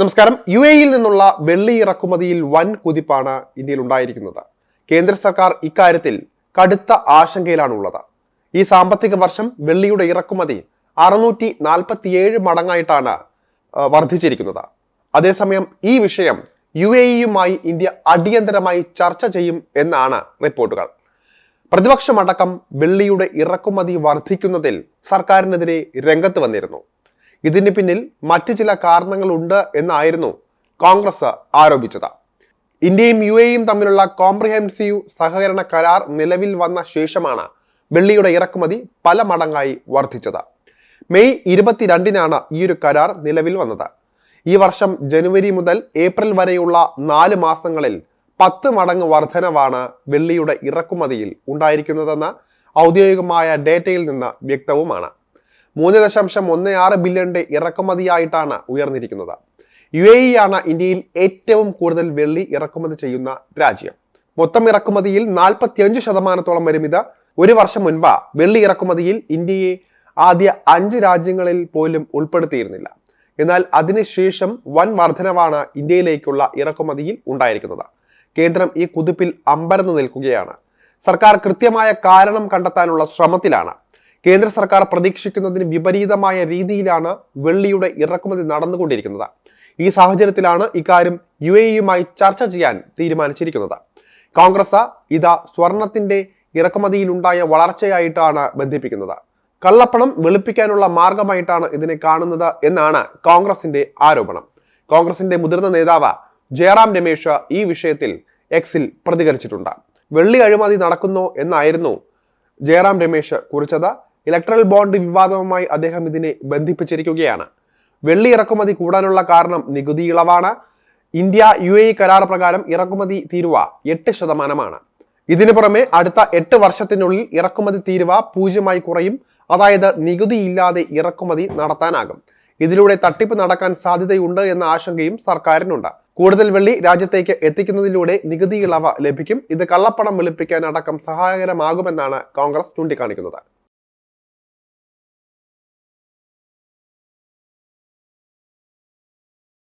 നമസ്കാരം. യു എയിൽ നിന്നുള്ള വെള്ളി ഇറക്കുമതിയിൽ വൻ കുതിപ്പാണ് ഇന്ത്യയിൽ ഉണ്ടായിരിക്കുന്നത്. കേന്ദ്ര സർക്കാർ ഇക്കാര്യത്തിൽ കടുത്ത ആശങ്കയിലാണുള്ളത്. ഈ സാമ്പത്തിക വർഷം വെള്ളിയുടെ ഇറക്കുമതി അറുന്നൂറ്റി നാൽപ്പത്തിയേഴ് മടങ്ങായിട്ടാണ് വർദ്ധിച്ചിരിക്കുന്നത്. അതേസമയം ഈ വിഷയം യു എ ഇയുമായി ഇന്ത്യ അടിയന്തരമായി ചർച്ച ചെയ്യും എന്നാണ് റിപ്പോർട്ടുകൾ. പ്രതിപക്ഷമടക്കം വെള്ളിയുടെ ഇറക്കുമതി വർദ്ധിക്കുന്നതിൽ സർക്കാരിനെതിരെ രംഗത്ത് വന്നിരുന്നു. ഇതിന് പിന്നിൽ മറ്റു ചില കാരണങ്ങളുണ്ട് എന്നായിരുന്നു കോൺഗ്രസ് ആരോപിച്ചത്. ഇന്ത്യയും യു എയും തമ്മിലുള്ള കോംപ്രിഹെൻസീവ് സഹകരണ കരാർ നിലവിൽ വന്ന ശേഷമാണ് വെള്ളിയുടെ ഇറക്കുമതി പല മടങ്ങായി വർദ്ധിച്ചത്. മെയ് ഇരുപത്തിരണ്ടിനാണ് ഈ ഒരു കരാർ നിലവിൽ വന്നത്. ഈ വർഷം ജനുവരി മുതൽ ഏപ്രിൽ വരെയുള്ള നാല് മാസങ്ങളിൽ പത്ത് മടങ്ങ് വർധനവാണ് വെള്ളിയുടെ ഇറക്കുമതിയിൽ ഉണ്ടായിരിക്കുന്നതെന്ന് ഔദ്യോഗികമായ ഡേറ്റയിൽ നിന്ന് വ്യക്തവുമാണ്. മൂന്ന് ദശാംശം ഒന്ന് ആറ് ബില്യണിന്റെ ഇറക്കുമതിയായിട്ടാണ് ഉയർന്നിരിക്കുന്നത്. യു എ ഇ ആണ് ഇന്ത്യയിൽ ഏറ്റവും കൂടുതൽ വെള്ളി ഇറക്കുമതി ചെയ്യുന്ന രാജ്യം. മൊത്തം ഇറക്കുമതിയിൽ നാൽപ്പത്തിയഞ്ച് ശതമാനത്തോളം വരും. ഇത് ഒരു വർഷം മുൻപ് വെള്ളി ഇറക്കുമതിയിൽ ഇന്ത്യയെ ആദ്യ അഞ്ച് രാജ്യങ്ങളിൽ പോലും ഉൾപ്പെടുത്തിയിരുന്നില്ല. എന്നാൽ അതിനുശേഷം വൻ വർധനവാണ് ഇന്ത്യയിലേക്കുള്ള ഇറക്കുമതിയിൽ ഉണ്ടായിരിക്കുന്നത്. കേന്ദ്രം ഈ കുതിപ്പിൽ അമ്പരന്ന് നിൽക്കുകയാണ്. സർക്കാർ കൃത്യമായ കാരണം കണ്ടെത്താനുള്ള ശ്രമത്തിലാണ് കേന്ദ്ര സർക്കാർ പ്രതീക്ഷിക്കുന്നതിന് വിപരീതമായ രീതിയിലാണ് വെള്ളിയുടെ ഇറക്കുമതി നടന്നുകൊണ്ടിരിക്കുന്നത്. ഈ സാഹചര്യത്തിലാണ് ഇക്കാര്യം യു എ ഇയുമായി ചർച്ച ചെയ്യാൻ തീരുമാനിച്ചിരിക്കുന്നത്. കോൺഗ്രസ് ഇത് സ്വർണത്തിന്റെ ഇറക്കുമതിയിലുണ്ടായ വളർച്ചയായിട്ടാണ് ബന്ധിപ്പിക്കുന്നത്. കള്ളപ്പണം വെളുപ്പിക്കാനുള്ള മാർഗമായിട്ടാണ് ഇതിനെ കാണുന്നത് എന്നാണ് കോൺഗ്രസിന്റെ ആരോപണം. കോൺഗ്രസിന്റെ മുതിർന്ന നേതാവ് ജയറാം രമേശ് ഈ വിഷയത്തിൽ എക്സിൽ പ്രതികരിച്ചിട്ടുണ്ട്. വെള്ളി അഴിമതി നടക്കുന്നു എന്നായിരുന്നു ജയറാം രമേശ് കുറിച്ചത്. ഇലക്ട്രൽ ബോണ്ട് വിവാദവുമായി അദ്ദേഹം ഇതിനെ ബന്ധിപ്പിച്ചിരിക്കുകയാണ്. വെള്ളി ഇറക്കുമതി കൂടാനുള്ള കാരണം നികുതി ഇളവാണ്. ഇന്ത്യ യു എ കരാർ പ്രകാരം ഇറക്കുമതി തീരുവ എട്ട് ശതമാനമാണ്. ഇതിനു പുറമെ അടുത്ത എട്ട് വർഷത്തിനുള്ളിൽ ഇറക്കുമതി തീരുവ പൂജ്യമായി കുറയും. അതായത് നികുതി ഇല്ലാതെ ഇറക്കുമതി നടത്താനാകും. ഇതിലൂടെ തട്ടിപ്പ് നടക്കാൻ സാധ്യതയുണ്ട് എന്ന ആശങ്കയും സർക്കാരിനുണ്ട്. കൂടുതൽ വെള്ളി രാജ്യത്തേക്ക് എത്തിക്കുന്നതിലൂടെ നികുതി ഇളവ് ലഭിക്കും. ഇത് കള്ളപ്പണം വെളുപ്പിക്കാൻ അടക്കം സഹായകരമാകുമെന്നാണ് കോൺഗ്രസ് ചൂണ്ടിക്കാണിക്കുന്നത്.